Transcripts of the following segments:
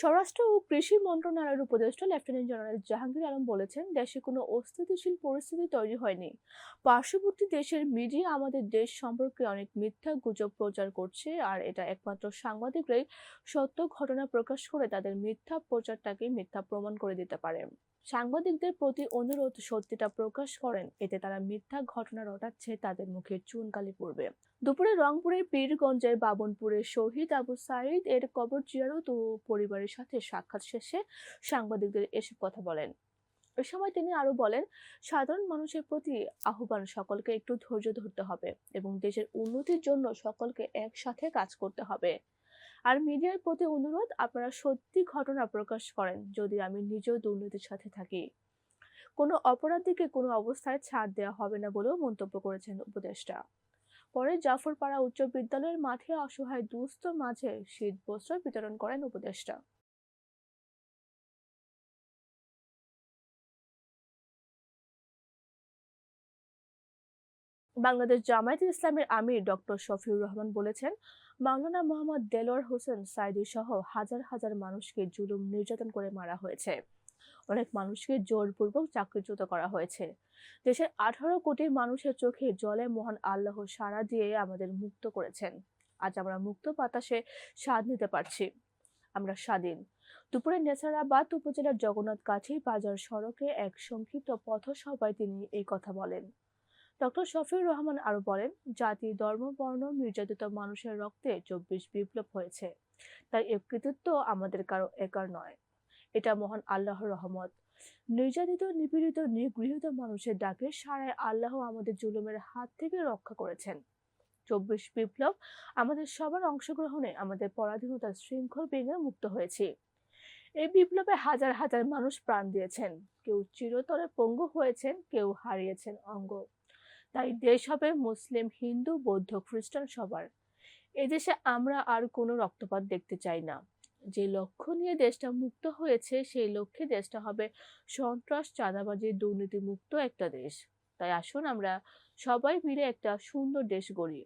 স্বরাষ্ট্র ও কৃষি মন্ত্রণালয়ের উপদেষ্টা লেফটেন্যান্ট জেনারেল জাহাঙ্গীর আলম বলেছেন, দেশে কোনো অস্থিতিশীল পরিস্থিতি তৈরি হয়নি। পার্শ্ববর্তী দেশের মিডিয়া আমাদের দেশ সম্পর্কে অনেক মিথ্যা গুজব প্রচার করছে, আর এটা একমাত্র সাংবাদিকরাই সত্য ঘটনা প্রকাশ করে তাদের মিথ্যা প্রচারটাকে মিথ্যা প্রমাণ করে দিতে পারে। সাংবাদিকদের প্রতি অনুরোধ সত্যিটা প্রকাশ করেন, এতে তারা মিথ্যা ঘটনা রটাচ্ছে তাদের মুখে চুনকালি পড়বে। দুপুরে রংপুরের পীরগঞ্জের বাবনপুরের শহীদ আবু সাইদ এর কবর জিয়ারত ও পরিবারের সাথে সাক্ষাৎ শেষে সাংবাদিকদের এসব কথা বলেন। এ সময় তিনি আরও বলেন, সাধারণ মানুষের প্রতি আহ্বান সকলকে একটু ধৈর্য ধরতে হবে এবং দেশের উন্নতির জন্য সকলকে একসাথে কাজ করতে হবে। আর মিডিয়ার প্রতি অনুরোধ, আপনারা সত্যি ঘটনা প্রকাশ করেন যদি আমি নিজেও দুর্নীতির সাথে থাকি। কোনো অপরাধীকে কোনো অবস্থায় ছাড় দেওয়া হবে না বলেও মন্তব্য করেছেন উপদেষ্টা। পরে জাফরপাড়া উচ্চ বিদ্যালয়ের মাঠে অসহায় দুস্থ মাঝে শীত বস্ত্র বিতরণ করেন উপদেষ্টা। বাংলাদেশ জামায়াতে ইসলামের আমির ডক্টর শফিউর রহমান বলেছেন, মাওলানা মোহাম্মদ দেলোয়ার হোসেন সাইদি সহ হাজার হাজার মানুষকে জুলুম নির্যাতন করে মারা হয়েছে। অনেক মানুষকে জোরপূর্বক চাকরিচ্যুত করা হয়েছে। দেশের আঠারো কোটি মানুষের চোখে জলে মহান আল্লাহ সাড়া দিয়ে আমাদের মুক্ত করেছেন। আজ আমরা মুক্ত বাতাসে স্বাদ নিতে পারছি। আমরা স্বাধীন। দুপুরে নেসারাবাদ উপজেলার জগন্নাথ কাছি বাজার সড়কে এক সংক্ষিপ্ত পথ পথসভায় তিনি এই কথা বলেন। ডক্টর শফিউর রহমান আরও বলেন, জাতি, ধর্ম, বর্ণ, নির্যাতিত মানুষের রক্তে চব্বিশ বিপ্লব হয়েছে। তাই এর কৃতিত্ব আমাদের কারও একার নয়। এটা মহান আল্লাহর রহমত। নির্যাতিত, নিপীড়িত, নিগৃহীত মানুষের ডাকে সারায় আল্লাহ আমাদের জুলুমের হাত থেকে রক্ষা করেছেন। চব্বিশ বিপ্লব আমাদের সবার অংশগ্রহণে আমাদের পরাধীনতার শৃঙ্খল ভেঙে মুক্ত হয়েছি। এই বিপ্লবে হাজার হাজার মানুষ প্রাণ দিয়েছেন। কেউ চিরতরে পঙ্গু হয়েছেন, কেউ হারিয়েছেন অঙ্গ। তাই দেশ হবে মুসলিম, হিন্দু, বৌদ্ধ, খ্রিস্টান সবার। এদেশে আমরা আর কোনো রক্তপাত দেখতে চাই না। যে লক্ষ্য নিয়ে দেশটা মুক্ত হয়েছে, সেই লক্ষ্যে দেশটা হবে সন্ত্রাস, চাঁদাবাজি দুর্নীতি মুক্ত একটা দেশ। তাই আসুন আমরা সবাই মিলে একটা সুন্দর দেশ গড়ি।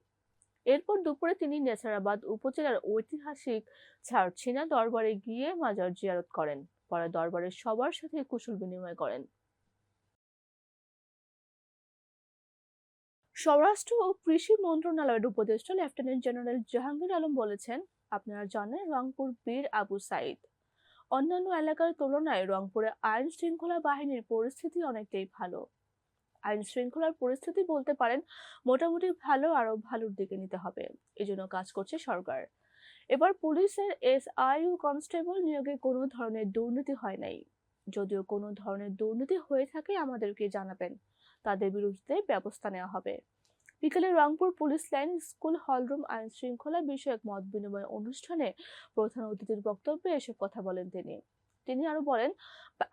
এরপর দুপুরে তিনি নেসারাবাদ উপজেলার ঐতিহাসিক ছাড়ছিনা দরবারে গিয়ে মাজার জিয়ারত করেন। পরে দরবারের সবার সাথে কুশল বিনিময় করেন। স্বরাষ্ট্র ও কৃষি মন্ত্রণালয়ের উপদেষ্টা লেফটেন্যান্ট জেনারেল জাহাঙ্গীর আলম বলেছেন আপনারা জানেন রংপুর বীর আবু সাইদ। অন্যান্য এলাকার তুলনায় রংপুরে আইন শৃঙ্খলা বাহিনীর পরিস্থিতি অনেকটাই ভালো। আইন শৃঙ্খলার পরিস্থিতি বলতে পারেন, মোটামুটি ভালো আরও ভালোর দিকে নিতে হবে। এজন্য কাজ করছে সরকার। এবার পুলিশের এস আইউ কনস্টেবল নিয়োগে কোনো ধরনের দুর্নীতি হয় নাই। যদিও কোনো ধরনের দুর্নীতি হয়ে থাকে, আমাদেরকে জানাবেন। তাদের বিরুদ্ধে ব্যবস্থা নেওয়া হবে। বিকেলে Rangpur police line school hall room আইন শৃঙ্খলা বিষয়ক মত বিনিময় অনুষ্ঠানে প্রধান অতিথির বক্তব্যে এসব কথা বলেন তিনি। তিনি আরও বলেন,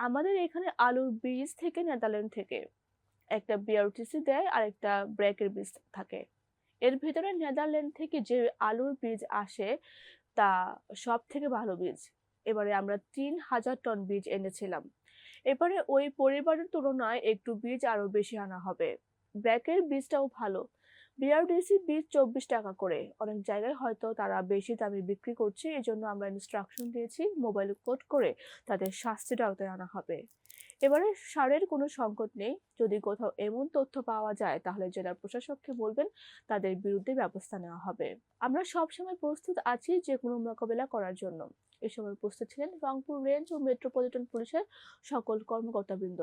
আমাদের এখানে আলুর বীজ থেকে নেদারল্যান্ড থেকে একটা বিআরটিসি দেয় আর একটা ব্রেকের বীজ থাকে। এর ভিতরে নেদারল্যান্ড থেকে যে আলুর বীজ আসে, তা সব থেকে ভালো বীজ। এবারে আমরা তিন হাজার টন বীজ এনেছিলাম। এবারে ওই পরিবারের তুলনায় একটু বীজ আরও বেশি আনা হবে। ব্র্যাকের বীজটাও ভালো। বিআরডিসি বীজ চব্বিশ টাকা করে। অনেক জায়গায় হয়তো তারা বেশি দামে বিক্রি করছে এই জন্য আমরা ইনস্ট্রাকশন দিয়েছি মোবাইল কোড করে তাদের শাস্তির আওতায় আনা হবে। এবারে সারের কোনো সংকট নেই। যদি কোথাও এমন তথ্য পাওয়া যায়, তাহলে জেলা প্রশাসককে বলবেন, তাদের বিরুদ্ধে ব্যবস্থা নেওয়া হবে। আমরা সবসময় প্রস্তুত আছি যে কোনো মোকাবেলা করার জন্য। এ সময় উপস্থিত ছিলেন রংপুর রেঞ্জ ও মেট্রোপলিটন পুলিশের সকল কর্মকর্তাবৃন্দ।